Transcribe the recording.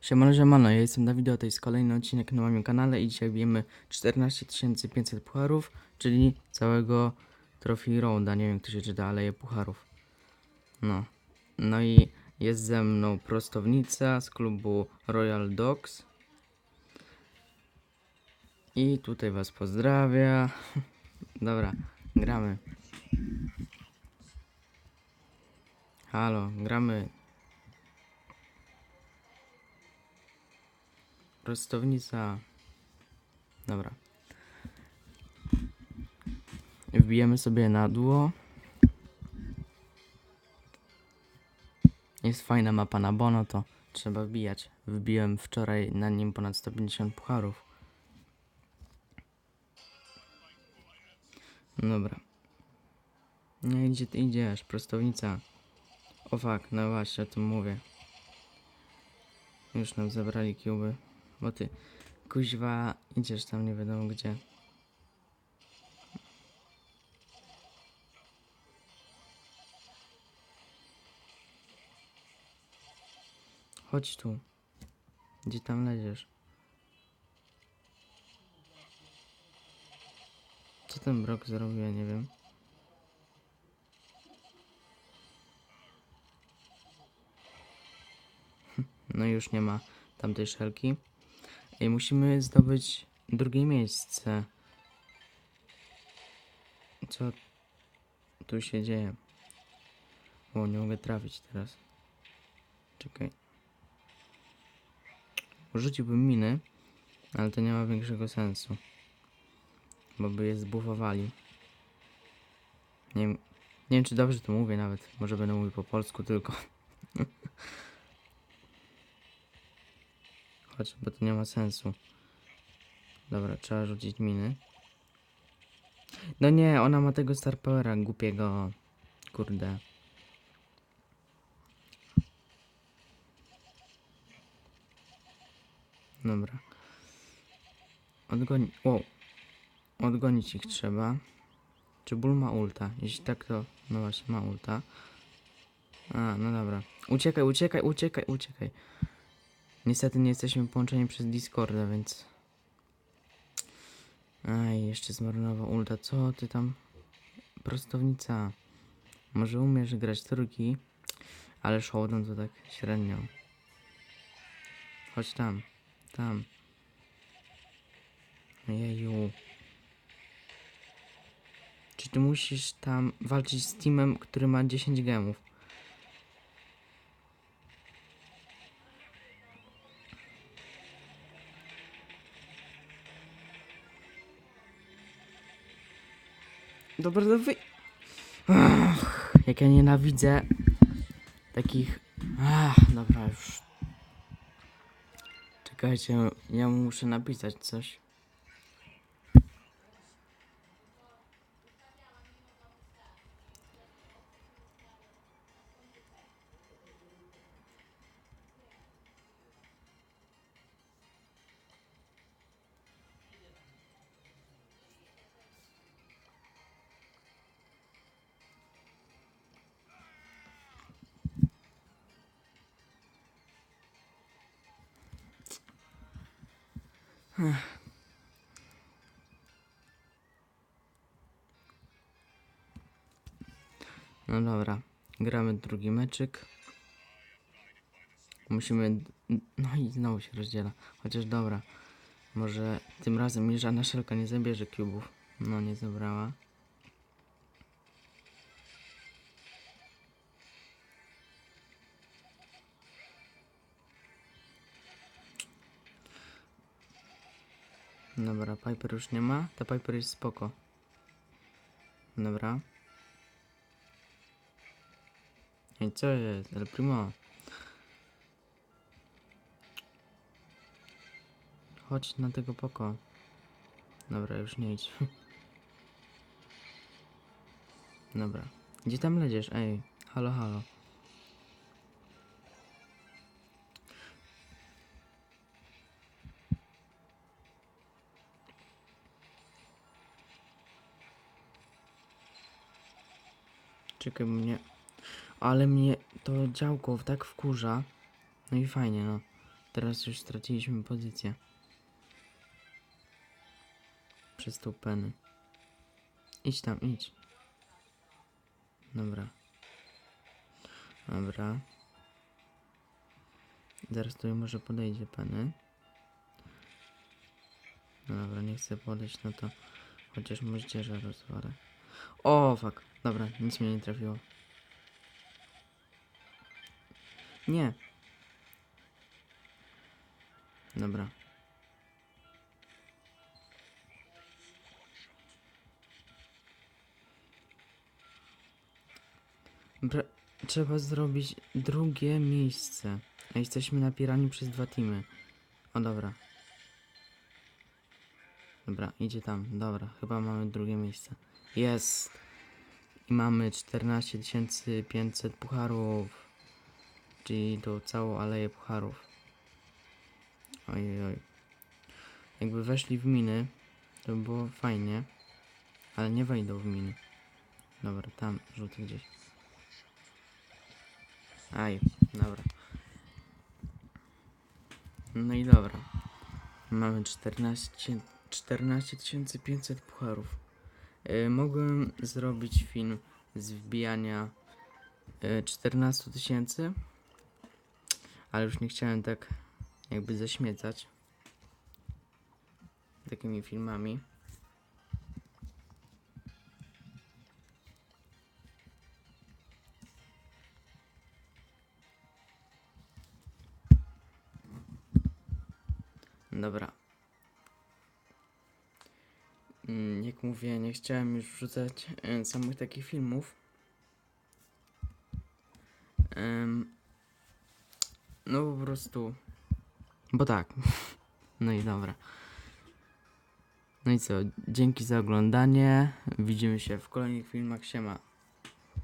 Siemano, siemano, ja jestem Dawid, to jest kolejny odcinek na moim kanale i dzisiaj bijemy 14 500 pucharów, czyli całego Trophy Rounda, nie wiem jak to się czyta, ale je pucharów. No, no i jest ze mną prostownica z klubu Royal Dogs. I tutaj was pozdrawia. Dobra, gramy. Halo, gramy. Prostownica. Dobra. Wbijemy sobie na dło. Jest fajna mapa na Bono, to trzeba wbijać. Wbiłem wczoraj na nim ponad 150 pucharów. Dobra. Nie, gdzie ty idziesz? Prostownica. O fuck, no właśnie, o tym mówię. Już nam zabrali kuby. Bo ty, kuźwa, idziesz tam nie wiadomo gdzie. Chodź tu. Gdzie tam leziesz? Co ten brok zrobił, ja nie wiem. No już nie ma tamtej szelki. I musimy zdobyć drugie miejsce. Co tu się dzieje? O, nie mogę trafić teraz. Czekaj. Rzuciłbym miny, ale to nie ma większego sensu. Bo by je zbufowali. Nie nie wiem czy dobrze to mówię nawet. Może będę mówił po polsku tylko. Chodź, bo to nie ma sensu. Dobra, trzeba rzucić miny. No nie, ona ma tego Star Powera głupiego. Kurde. Dobra. Odgoni... Wow. Odgonić ich trzeba. Czy ból ma ulta? Jeśli tak, to... No właśnie, ma ulta. A, no dobra. Uciekaj, uciekaj, uciekaj, uciekaj. Niestety nie jesteśmy połączeni przez Discorda, więc... Aj, jeszcze zmarnował ulta. Co ty tam? Prostownica. Może umiesz grać trójki, ale Showdown to tak średnio. Chodź tam. Tam. Jeju. Czy ty musisz tam walczyć z teamem, który ma 10 gemów? Dobra, to wy... Ach, jak ja nienawidzę takich... Ach, dobra, już. Czekajcie, ja muszę napisać coś. No dobra, gramy drugi meczyk. Musimy... No i znowu się rozdziela. Chociaż dobra. Może tym razem mi żadna szelka nie zabierze kubów. No nie zabrała. Dobra, Piper już nie ma. Ta Piper jest spoko. Dobra. Ej, co jest? El Primo. Chodź na tego poko. Dobra, już nie idź. Dobra. Gdzie tam leziesz? Ej, halo, halo. Czekaj mnie. Ale mnie to działko tak wkurza. No i fajnie, no. Teraz już straciliśmy pozycję. Przez tą penę. Idź tam, idź. Dobra. Dobra. Zaraz tutaj może podejdzie penny. No dobra, nie chcę podejść, no to chociaż moździerza rozwalę. O, fuck. Dobra, nic mnie nie trafiło. Nie. Dobra. Bra trzeba zrobić drugie miejsce. A jesteśmy napierani przez dwa teamy. O dobra. Dobra, idzie tam. Dobra, chyba mamy drugie miejsce. Jest! I mamy 14 500 pucharów. Czyli tą całą aleję pucharów. Ojej, oj. Jakby weszli w miny, to by było fajnie. Ale nie wejdą w miny. Dobra, tam rzucę gdzieś. Aj, dobra. No i dobra. Mamy 14 14 500 pucharów. Y, mogłem zrobić film z wbijania y, 14 tysięcy, ale już nie chciałem tak jakby zaśmiecać takimi filmami. Dobra. Mm, Jak mówię, nie chciałem już wrzucać samych takich filmów. No po prostu. Bo tak. No i dobra. No i co? Dzięki za oglądanie. Widzimy się w kolejnych filmach. Siema.